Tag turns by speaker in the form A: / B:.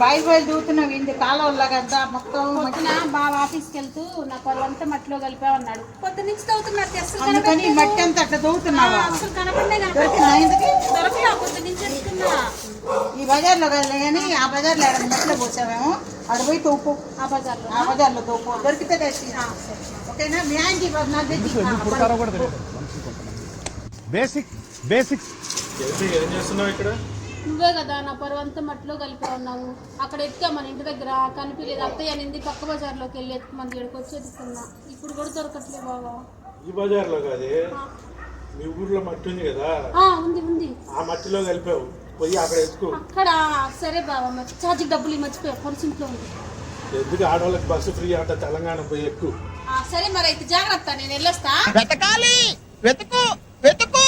A: Boil boil దూతున్నావు ఇంటి కాలువల్లా కదా మొత్తం
B: పొద్దున బావ ఆఫీస్కి వెళ్తూ నా పరువంతా మట్టిలో కలిపామన్నాడు పొద్దు నుంచి తవ్వుతున్నారు అసలు
A: అందుకని
B: కనపడలేదు.
A: మట్టి అంతా అట్లా దూతున్నావా
B: ఆ, అసలు కనపడలే
A: దొరికిందా ఇంతకీ?
B: దొరకలా పొద్దు నుంచి ఎత్తుకున్నా
A: ఈ బజార్లో వెళ్ళి కానీ ఆ బజార్లో ఎక్కడ మట్టిలో పోసామేమో అక్కడ పోయి తోపు.
B: ఆ బజార్లో.
A: ఆ బజార్లో తోపు. దొరికితే తెచ్చి. ఓకేనా? మీ ఇవ్వదు నాకు తెచ్చి
C: బేసిక్ బేసిక్స్
D: ఏం చేస్తున్నావు ఇక్కడ?
B: నువ్వే కదా నా పరువంతా మట్టిలో కలిపి ఉన్నావు. అక్కడ ఎత్తుకా మన ఇంటి దగ్గర కనిపించలేదు. అత్తయ్య నింది పక్క బజార్లోకి వెళ్ళి ఎత్తుకుమంది ఇక్కడికి వచ్చి ఎత్తుకున్నా. ఇప్పుడు కూడా దొరకట్లేదు బావా.
D: ఈ బజార్లో కాదే? మీ ఊర్లో మట్టి ఉంది కదా?
B: ఆ, ఉంది ఉంది.
D: ఆ మట్టిలో కలిపావు. పోయి అక్కడ ఎత్తుకో.
B: అక్కడ సరే బావా మరి ఛార్జింగ్ డబ్బులు ఇవి మర్చిపోయా. ఇంట్లో ఉంది.
D: ఎందుకు ఆడవాళ్ళకి బస్సు ఫ్రీ అంట తెలంగాణ పోయి ఎక్కువ
B: ఆ, సరే మరి అయితే జాగ్రత్త నేను వెళ్ళొస్తా.
E: వెతకాలి. వెతుకు వెతుకు